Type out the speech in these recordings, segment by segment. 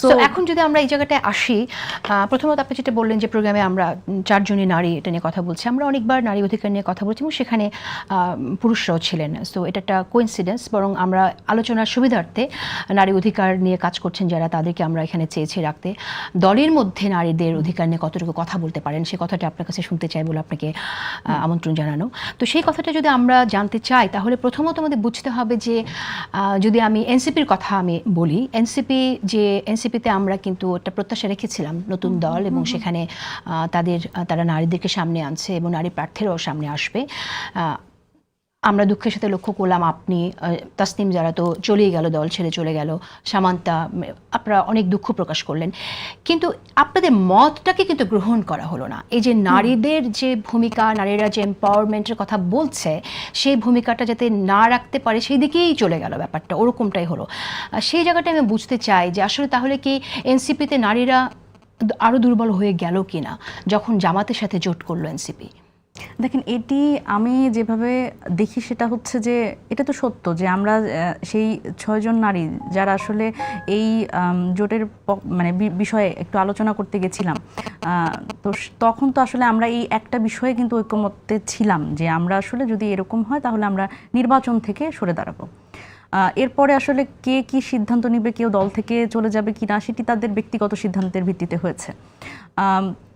So এখন যদি আমরা এই জায়গাটায় আসি প্রথমত আপনি যেটা বললেন যে প্রোগ্রামে আমরা চারজনই নারী এটা নিয়ে কথা বলছি। আমরা অনেকবার নারী অধিকার নিয়ে কথা বলছি এবং সেখানে পুরুষরাও ছিলেন। সো এটা একটা কোইন্সিডেন্স বরং আমরা আলোচনার সুবিধার্থে নারী অধিকার নিয়ে কাজ করছেন যারা, তাদেরকে আমরা এখানে চেয়েছি রাখতে। দলের মধ্যে নারীদের অধিকার নিয়ে কতটুকু কথা বলতে পারেন, সে কথাটা আপনার কাছে শুনতে চাই বলে আপনাকে আমন্ত্রণ জানানো। তো সেই কথাটা যদি আমরা জানতে চাই, তাহলে প্রথমত আমাদের বুঝতে হবে যে যদি আমি এনসিপির কথা আমি বলি, এনসিপি যে এনসিপিতে আমরা কিন্তু একটা প্রত্যাশা রেখেছিলাম নতুন দল এবং সেখানে তাদের তারা নারীদেরকে সামনে আনছে এবং নারী প্রার্থীরাও সামনে আসবে। আমরা দুঃখের সাথে লক্ষ্য করলাম আপনি তাসনিম যারা তো চলেই গেল দল ছেড়ে চলে গেল সামান্তা আপনারা অনেক দুঃখ প্রকাশ করলেন। কিন্তু আপনাদের মতটাকে কিন্তু গ্রহণ করা হলো না। এই যে নারীদের যে ভূমিকা নারীরা যে এম্পাওয়ারমেন্টের কথা বলছে সেই ভূমিকাটা যাতে না রাখতে পারে সেই দিকেই চলে গেল ব্যাপারটা ওরকমটাই হলো। সেই জায়গাটা আমি বুঝতে চাই যে আসলে তাহলে কি এনসিপিতে নারীরা আরও দুর্বল হয়ে গেল কিনা যখন জামাতের সাথে জোট করল এনসিপি? দেখেন, এটি আমি যেভাবে দেখি সেটা হচ্ছে যে, এটা তো সত্য যে আমরা সেই ছয়জন নারী যারা আসলে এই জোটের মানে বিষয়ে একটু আলোচনা করতে গেছিলাম তো তখন তো আসলে আমরা এই একটা বিষয়ে কিন্তু ঐক্যমত্যে ছিলাম যে আমরা আসলে যদি এরকম হয় তাহলে আমরা নির্বাচন থেকে সরে দাঁড়াবো। এরপরে আসলে কে কি সিদ্ধান্ত নেবে, কেউ দল থেকে চলে যাবে কিনা সেটি তাদের ব্যক্তিগত সিদ্ধান্তের ভিত্তিতে হয়েছে।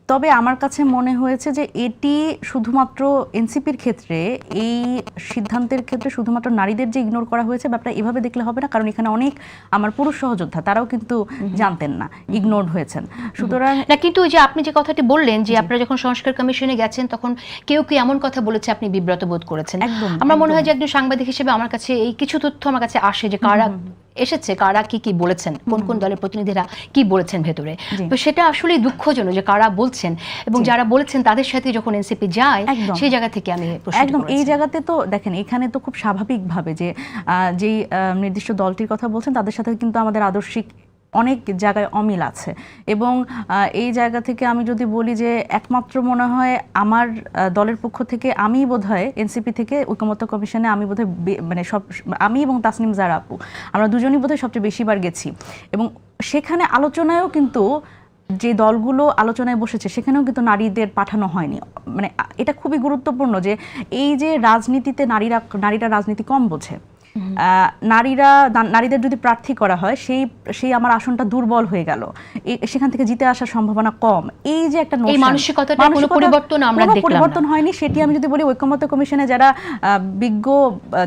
তবে আমার কাছে মনে হয়েছে যে এটি শুধুমাত্র এনসিপির ক্ষেত্রে এই সিদ্ধান্তের ক্ষেত্রে শুধুমাত্র নারীদের যে ইগনোর করা হয়েছে ব্যাপারটা এভাবে দেখলে হবে না। কারণ এখানে অনেক আমার পুরুষ সহযোদ্ধা তারাও কিন্তু জানতেন না ইগনোর হয়েছেন। সুতরাং না কিন্তু ওই যে আপনি যে কথাটি বললেন যে আপনারা যখন সংস্কার কমিশনে গেছেন তখন কেউ কি এমন কথা বলেছে আপনি বিব্রত বোধ করেছেন? একদম, আমার মনে হয় যে একজন সাংবাদিক হিসেবে আমার কাছে এই কিছু তথ্য আমার কাছে আসে যে কারা এসেছে কারা কি কি বলেছেন কোন কোন দলের প্রতিনিধিরা কি বলেছেন ভেতরে। তো সেটা আসলে দুঃখজনক যে কারা বলছেন এবং যারা বলেছেন তাদের সাথে যখন এনসিপি যায় সেই জায়গা থেকে আমি একদম এই জায়গাতে তো দেখেন এখানে তো খুব স্বাভাবিকভাবে যে আহ, যেই আহ, নির্দিষ্ট দলটির কথা বলছেন তাদের সাথে কিন্তু আমাদের আদর্শিক অনেক জায়গায় অমিল আছে। এবং এই জায়গা থেকে আমি যদি বলি যে একমাত্র মনে হয় আমার দলের পক্ষ থেকে আমি বোধহয় এনসিপি থেকে ঐকমত্য কমিশনে আমি বোধহয় মানে সব, আমি এবং তাসনিম জারা আপু, আমরা দুজনই বোধহয় সবচেয়ে বেশিবার গেছি। এবং সেখানে আলোচনায়ও কিন্তু যে দলগুলো আলোচনায় বসেছে, সেখানেও কিন্তু নারীদের পাঠানো হয়নি। মানে এটা খুবই গুরুত্বপূর্ণ যে এই যে রাজনীতিতে নারীরা নারীরা রাজনীতি কম বোঝে। নারীরা নারীদের যদি প্রার্থী করা হয় সেই সেই আমার আসনটা দুর্বল হয়ে গেল। সেখান থেকে জিতে আসার সম্ভাবনা কম। এই যে একটা এই মানসিকতাটার কোনো পরিবর্তন আমরা দেখলাম পরিবর্তন হয়নি। সেটি আমি যদি বলি ঐক্যমত্য কমিশনে যারা বিজ্ঞ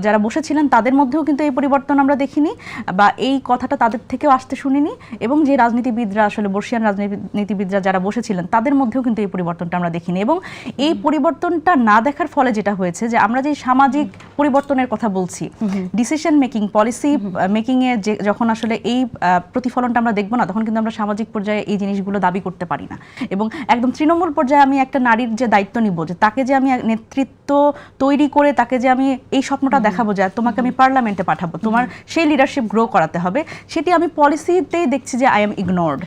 যারা বসেছিলেন তাদের মধ্যেও কিন্তু এই পরিবর্তন আমরা দেখিনি বা এই কথাটা তাদের থেকেও আসতে শুনিনি এবং যে রাজনীতিবিদরা আসলে বর্ষিয়ান রাজনীতিবিদরা যারা বসেছিলেন তাদের মধ্যেও কিন্তু এই পরিবর্তনটা আমরা দেখিনি এবং এই পরিবর্তনটা না দেখার ফলে যেটা হয়েছে যে আমরা যে সামাজিক পরিবর্তনের কথা বলছি ডিসিশন মেকিং পলিসি মেকিং এ যে যখন আসলে এই প্রতিফলনটা আমরা দেখব না তখন কিন্তু আমরা সামাজিক পর্যায়ে এই জিনিসগুলো দাবি করতে পারি না। এবং একদম তৃণমূল পর্যায়ে আমি একটা নারীর যে দায়িত্ব নিব যে তাকে যে আমি এক নেতৃত্ব তৈরি করে তাকে যে আমি এই স্বপ্নটা দেখাবো যে তোমাকে আমি পার্লামেন্টে পাঠাবো তোমার সেই লিডারশিপ গ্রো করাতে হবে সেটি আমি পলিসিতেই দেখছি যে আই এম ইগনোর্ড